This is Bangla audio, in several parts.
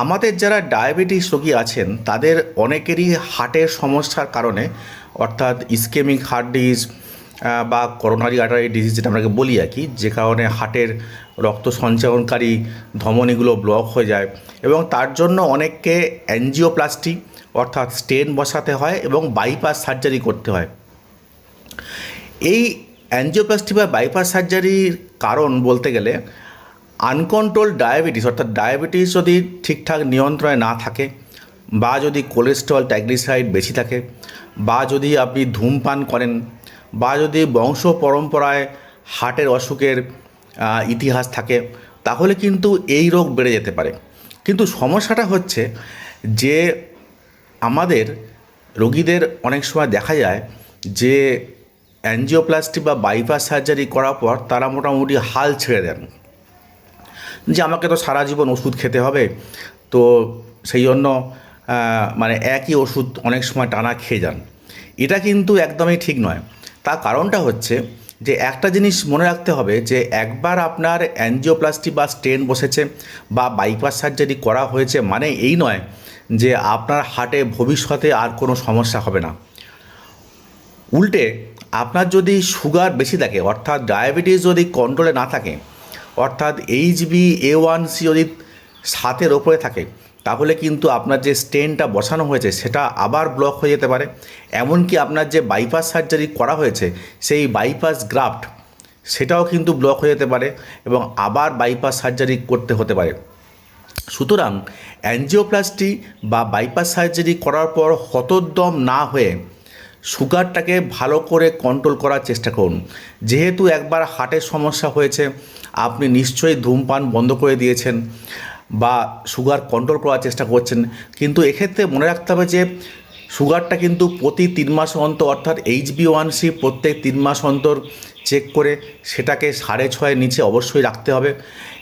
আমাদের যারা ডায়াবেটিস রোগী আছেন, তাদের অনেকেরই হার্টের সমস্যার কারণে, অর্থাৎ ইসকেমিক হার্ট ডিজিজ বা করোনারি আর্টারি ডিজিজ যেটা আমরা বলি আর কি, যে কারণে হার্টের রক্ত সঞ্চালনকারী ধমনীগুলো ব্লক হয়ে যায় এবং তার জন্য অনেককে অ্যাঞ্জিওপ্লাস্টি অর্থাৎ স্টেন বসাতে হয় এবং বাইপাস সার্জারি করতে হয়। এই অ্যাঞ্জিওপ্লাস্টি বা বাইপাস সার্জারির কারণ বলতে গেলে আনকন্ট্রোল ডায়াবেটিস, অর্থাৎ ডায়াবেটিস যদি ঠিকঠাক নিয়ন্ত্রণে না থাকে বা যদি কোলেস্ট্রল ট্যাগ্লিসাইড বেশি থাকে বা যদি আপনি ধূমপান করেন বা যদি বংশ পরম্পরায় হার্টের অসুখের ইতিহাস থাকে, তাহলে কিন্তু এই রোগ বেড়ে যেতে পারে। কিন্তু সমস্যাটা হচ্ছে যে আমাদের রোগীদের অনেক সময় দেখা যায় যে অ্যাঞ্জিওপ্লাস্টি বা বাইপাস সার্জারি করার পর তারা মোটামুটি হাল ছেড়ে দেন। যে আমাকে তো সারা জীবন ওষুধ খেতে হবে, তো সেই জন্য মানে একই ওষুধ অনেক সময় টানা খেয়ে যান। এটা কিন্তু একদমই ঠিক নয়। তার কারণটা হচ্ছে যে একটা জিনিস মনে রাখতে হবে যে একবার আপনার অ্যাঞ্জিওপ্লাস্টি বা স্টেন বসেছে বা বাইপাস সার্জারি করা হয়েছে মানে এই নয় যে আপনার হার্টে ভবিষ্যতে আর কোনো সমস্যা হবে না। উল্টে আপনার যদি সুগার বেশি থাকে, অর্থাৎ ডায়াবেটিস যদি কন্ট্রোলে না থাকে অর্থাৎ H B A one C যদি সাতের ওপরে থাকে, তাহলে কিন্তু আপনার যে স্টেনটা বসানো হয়েছে, সেটা আবার ব্লক হয়ে যেতে পারে। এমনকি আপনার যে বাইপাস সার্জারি করা হয়েছে, সেই বাইপাস গ্রাফট সেটাও কিন্তু ব্লক হয়ে যেতে পারে এবং আবার বাইপাস সার্জারি করতে হতে পারে। সুতরাং অ্যাঞ্জিওপ্লাস্টি বা বাইপাস সার্জারি করার পর হতোদ্যম না হয়ে সুগারটাকে ভালো করে কন্ট্রোল করার চেষ্টা করুন। যেহেতু একবার হার্টের সমস্যা হয়েছে, আপনি নিশ্চয়ই ধূমপান বন্ধ করে দিয়েছেন বা সুগার কন্ট্রোল করার চেষ্টা করছেন। কিন্তু এক্ষেত্রে মনে রাখতে হবে যে, সুগারটা কিন্তু প্রতি তিন মাস অন্তর, অর্থাৎ এইচ বি ওয়ান সি প্রত্যেক তিন মাস অন্তর চেক করে সেটাকে সাড়ে ছয়ের নিচে অবশ্যই রাখতে হবে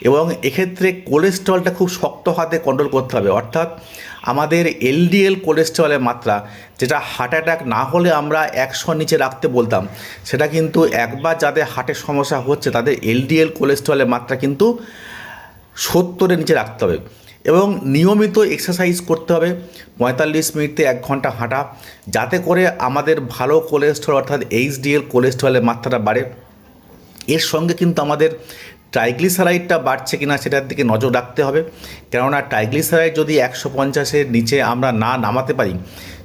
এবং এক্ষেত্রে কোলেস্ট্রলটা খুব শক্ত হাতে কন্ট্রোল করতে হবে। অর্থাৎ আমাদের এলডিএল কোলেস্ট্রলের মাত্রা, যেটা হার্ট অ্যাটাক না হলে আমরা একশোর নিচে রাখতে বলতাম, সেটা কিন্তু একবার যাদের হার্টের সমস্যা হচ্ছে, তাদের এলডিএল কোলেস্ট্রলের মাত্রা কিন্তু সত্তরের নিচে রাখতে হবে। এবং নিয়মিত এক্সারসাইজ করতে হবে। পঁয়তাল্লিশ মিনিটে এক ঘণ্টা হাঁটা, যাতে করে আমাদের ভালো কোলেস্ট্রল অর্থাৎ এইচডিএল কোলেস্ট্রলের মাত্রাটা বাড়ে। এর সঙ্গে কিন্তু আমাদের ট্রাইগ্লিসারাইডটা বাড়ছে কিনা সেটার দিকে নজর রাখতে হবে। কেননা ট্রাইগ্লিসারাইড যদি একশো পঞ্চাশের নিচে আমরা না নামাতে পারি,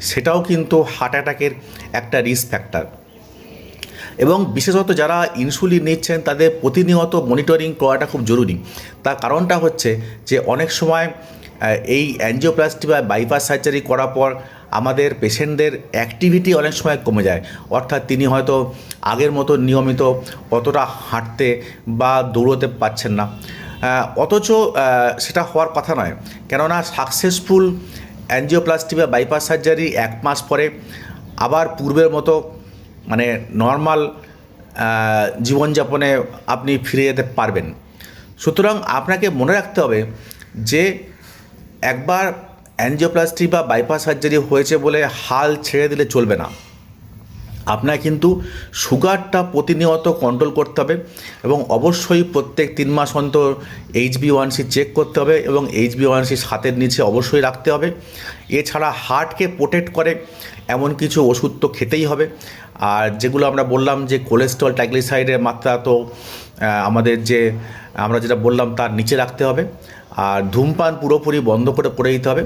সেটাও কিন্তু হার্ট অ্যাটাকের একটা রিস্ক ফ্যাক্টর এবং বিশেষত যারা ইনসুলিন নিচ্ছেন, তাদের প্রতিনিয়ত মনিটরিং করাটা খুব জরুরি। তার কারণটা হচ্ছে যে, অনেক সময় এই অ্যাঞ্জিওপ্লাস্টি বা বাইপাস সার্জারি করার পর আমাদের পেশেন্টদের অ্যাক্টিভিটি অনেক সময় কমে যায়। অর্থাৎ তিনি হয়তো আগের মতো নিয়মিত অতটা হাঁটতে বা দৌড়তে পারছেন না। অথচ সেটা হওয়ার কথা নয়। কেননা সাকসেসফুল অ্যাঞ্জিওপ্লাস্টি বা বাইপাস সার্জারি এক মাস পরে আবার পূর্বের মতো মানে নর্মাল জীবনযাপনে আপনি ফিরে যেতে পারবেন। সুতরাং আপনাকে মনে রাখতে হবে যে একবার অ্যানজিওপ্লাস্টি বা বাইপাস সার্জারি হয়েছে বলে হাল ছেড়ে দিলে চলবে না। আপনার কিন্তু সুগারটা প্রতিনিয়ত কন্ট্রোল করতে হবে এবং অবশ্যই প্রত্যেক তিন মাস অন্তর H B one C check করতে হবে এবং এইচ বি ওয়ান সি হাতের নিচে অবশ্যই রাখতে হবে। এছাড়া হার্টকে প্রোটেক্ট করে এমন কিছু ওষুধ তো খেতেই হবে। আর যেগুলো আমরা বললাম যে কোলেস্ট্রল ট্যাগ্লিসাইডের মাত্রা তো আমাদের যে, আমরা যেটা বললাম তার নিচে রাখতে হবে। আর ধূমপান পুরোপুরি বন্ধ করে পড়ে দিতে হবে।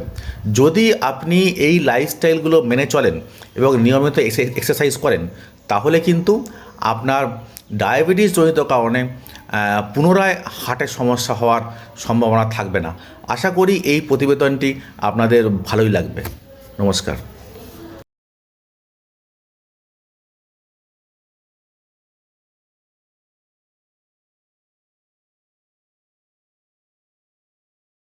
যদি আপনি এই লাইফস্টাইলগুলো মেনে চলেন এবং নিয়মিত এক্সারসাইজ করেন, তাহলে কিন্তু আপনার ডায়াবেটিস জনিত কারণে পুনরায় হার্টের সমস্যা হওয়ার সম্ভাবনা থাকবে না। আশা করি এই প্রতিবেদনটি আপনাদের ভালোই লাগবে। নমস্কার।